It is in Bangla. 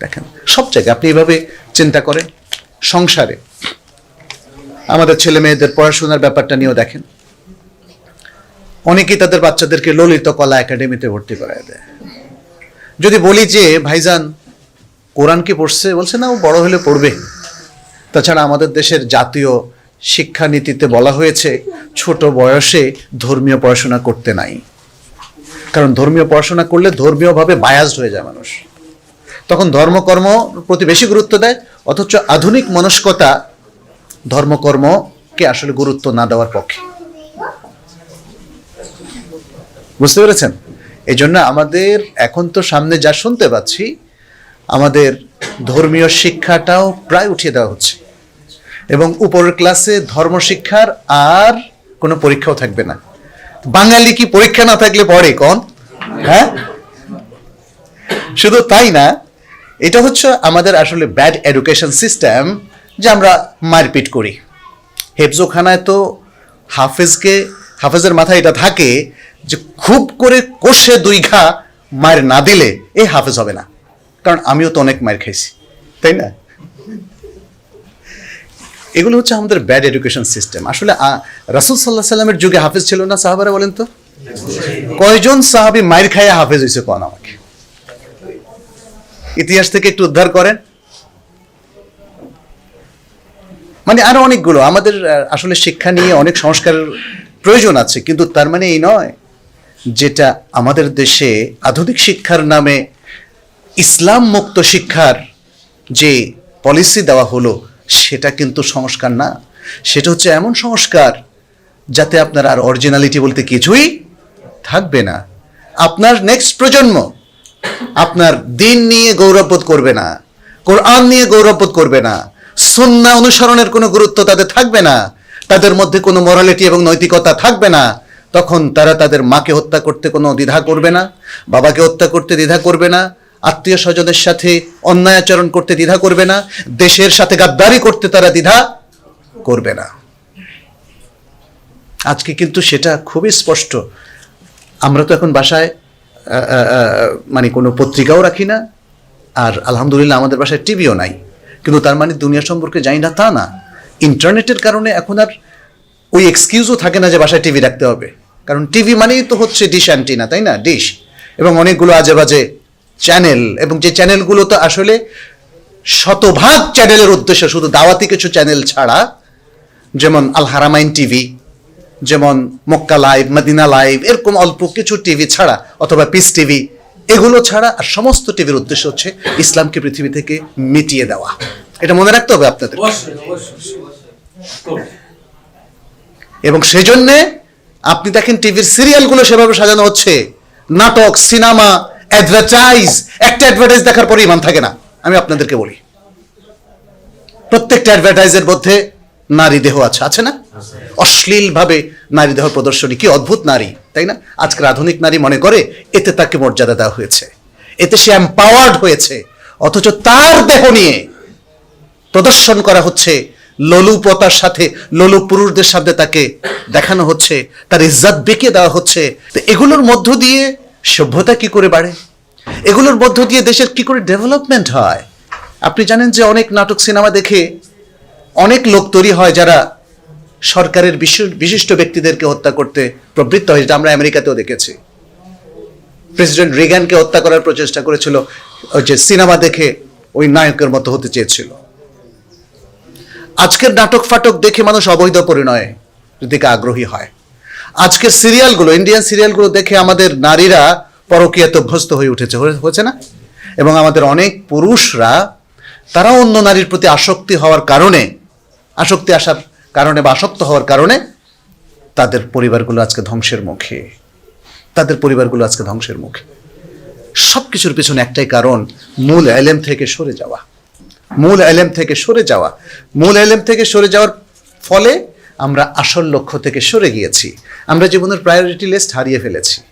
দেখেন, সব জায়গায় আপনি এভাবে চিন্তা করেন, সংসারে। আমাদের ছেলে মেয়েদের পড়াশোনার ব্যাপারটা নিয়েও দেখেন। অনেকেই তাদের বাচ্চাদেরকে ললিত কলা একাডেমিতে ভর্তি করায় দেয়। যদি বলি যে, ভাইজান, কোরআন কি পড়ছে? বলছে, না, ও বড় হলে পড়বে। তাছাড়া আমাদের দেশের জাতীয় শিক্ষানীতিতে বলা হয়েছে, ছোট বয়সে ধর্মীয় পড়াশোনা করতে নাই। কারণ ধর্মীয় পড়াশোনা করলে ধর্মীয়ভাবে বায়াসড হয়ে যায় মানুষ। তখন ধর্মকর্ম প্রতি বেশি গুরুত্ব দেয়, অথচ আধুনিক মনস্কতা ধর্মকর্মকে আসলে গুরুত্ব না দেওয়ার পক্ষে। বুঝতে পেরেছেন? এই জন্য আমাদের এখন তো সামনে যা শুনতে পাচ্ছি, আমাদের ধর্মীয় শিক্ষাটাও প্রায় উঠিয়ে দেওয়া হচ্ছে। এবং উপরের ক্লাসে ধর্ম শিক্ষার আর কোনো পরীক্ষাও থাকবে না। বাঙালি কি পরীক্ষা না থাকলে পড়ে, কোন? হ্যাঁ? শুধু তাই না এটা হচ্ছে আমাদের আসলে ব্যাড এডুকেশন সিস্টেম যে আমরা মারপিট করি। হেফজোখানায় তো হাফেজকে, হাফেজের মাথায় এটা থাকে যে খুব করে কষে দুই ঘা মায়ের না দিলে এই হাফেজ হবে না। কারণ আমিও তো অনেক মায়ের খাইছি, তাই না? এগুলো হচ্ছে আমাদের ব্যাড এডুকেশন সিস্টেম আসলে রাসুল সাল্লাহ সাল্লামের যুগে হাফেজ ছিল না সাহাবারা বলেন তো? কয়জন সাহাবি মায়ের খাইয়া হাফেজ হয়েছে কন আমাকে? ইতিহাস থেকে একটু উদ্ধার করেন। মানে আরও অনেকগুলো, আমাদের আসলে শিক্ষা নিয়ে অনেক সংস্কারের প্রয়োজন আছে, কিন্তু তার মানে এই নয় যেটা আমাদের দেশে আধুনিক শিক্ষার নামে ইসলাম মুক্ত শিক্ষার যে পলিসি দেওয়া হলো, সেটা কিন্তু সংস্কার না। সেটা হচ্ছে এমন সংস্কার যাতে আপনার আর অরিজিনালিটি বলতে কিছুই থাকবে না। আপনার নেক্সট প্রজন্ম আপনার দিন নিয়ে গৌরববোধ করবে না, কোরআন নিয়ে গৌরববোধ করবে না, সন্না অনুসরণের কোনো গুরুত্ব তাদের থাকবে না, তাদের মধ্যে কোনো মরালিটি এবং নৈতিকতা থাকবে না, তখন তারা তাদের মাকে হত্যা করতে কোনো দ্বিধা করবে না, বাবাকে হত্যা করতে দ্বিধা করবে না আত্মীয় স্বজনের সাথে অন্যায় আচরণ করতে দ্বিধা করবে না, দেশের সাথে গাদ্দারি করতে তারা দ্বিধা করবে না। আজকে কিন্তু সেটা খুবই স্পষ্ট। আমরা তো এখন বাসায় মানে কোনো পত্রিকাও রাখি না। আর আলহামদুলিল্লাহ আমাদের বাসায় টিভিও নাই। কিন্তু তার মানে দুনিয়া সম্পর্কে জানি না তা না। ইন্টারনেটের কারণে এখন আর ওই এক্সকিউজও থাকে না যে বাসায় টিভি রাখতে হবে। কারণ টিভি মানেই তো হচ্ছে ডিশ অ্যান্টিনা তাই না? ডিশ এবং অনেকগুলো আজে বাজে চ্যানেল এবং যে চ্যানেলগুলো তো আসলে শতভাগ চ্যানেলের উদ্দেশ্য শুধু দাওয়াতি কিছু চ্যানেল ছাড়া, যেমন আল হারামাইন টিভি যেমন মক্কা লাইভ মদিনা লাইভ এরকম অল্প কিছু টিভি ছাড়া অথবা পিস টিভি এগুলো ছাড়া আর সমস্ত টিভির উদ্দেশ্য হচ্ছে ইসলামকে পৃথিবী থেকে মিটিয়ে দেওয়া। এটা মনে রাখতে হবে আপনাদের। এবং সেজন্যে আপনি দেখেন টিভির সিরিয়ালগুলো সেভাবে সাজানো হচ্ছে। নাটক সিনেমা অ্যাডভার্টাইজ একটা অ্যাডভার্টাইজ দেখার পরে ইমান থাকে না। আমি আপনাদেরকে বলি প্রত্যেকটা অ্যাডভার্টাইজের মধ্যে নারী দেহ আছে আছে না? অশ্লীলভাবে নারী দেহ প্রদর্শনী, কি অদ্ভুত নারী, তাই না? আজকের আধুনিক নারী মনে করে এতে তাকে মর্যাদা দেওয়া হয়েছে। এতে সে এম্পাওয়ার্ড হয়েছে, অথচ তার দেহ নিয়ে প্রদর্শন করা হচ্ছে। লোলুপতার সাথে, লোলু পুরুষদের সাথে তাকে দেখানো হচ্ছে, তার ইজ্জাত বেঁকে দেওয়া হচ্ছে। তো এগুলোর মধ্য দিয়ে সভ্যতা কি করে বাড়ে? এগুলোর মধ্য দিয়ে দেশের কি করে ডেভেলপমেন্ট হয়? আপনি জানেন যে অনেক নাটক, সিনেমা দেখে অনেক লোক তৈরি হয় যারা সরকারের বিশি- বিশিষ্ট ব্যক্তিদেরকে হত্যা করতে প্রবৃত্ত হয়, যেটা আমরা আমেরিকাতেও দেখেছি। প্রেসিডেন্ট রিগানকে হত্যা করার প্রচেষ্টা করেছিল, ওই যে সিনেমা দেখে ওই নায়কের মতো হতে চেয়েছিল। আজকের নাটক ফাটক দেখে মানুষ অবৈধ পরিণয়ে দিকে আগ্রহী হয়। আজকের সিরিয়ালগুলো, ইন্ডিয়ান সিরিয়ালগুলো দেখে আমাদের নারীরা পরকীয়াতে অভ্যস্ত হয়ে উঠেছে, হয়ে- হয়েছে না? এবং আমাদের অনেক পুরুষরা তারা অন্য নারীর প্রতি আসক্তি হওয়ার কারণে আসক্তি আসার কারণে বা আসক্ত হওয়ার কারণে তাদের পরিবারগুলো আজকে ধ্বংসের মুখে। তাদের পরিবারগুলো আজকে ধ্বংসের মুখে। সব কিছুর পিছনে একটাই কারণ, মূল এলেম থেকে সরে যাওয়া। মূল এলেম থেকে সরে যাওয়া। মূল এলেম থেকে সরে যাওয়ার ফলে আমরা আসল লক্ষ্য থেকে সরে গিয়েছি। আমরা জীবনের প্রায়োরিটি লিস্ট হারিয়ে ফেলেছি।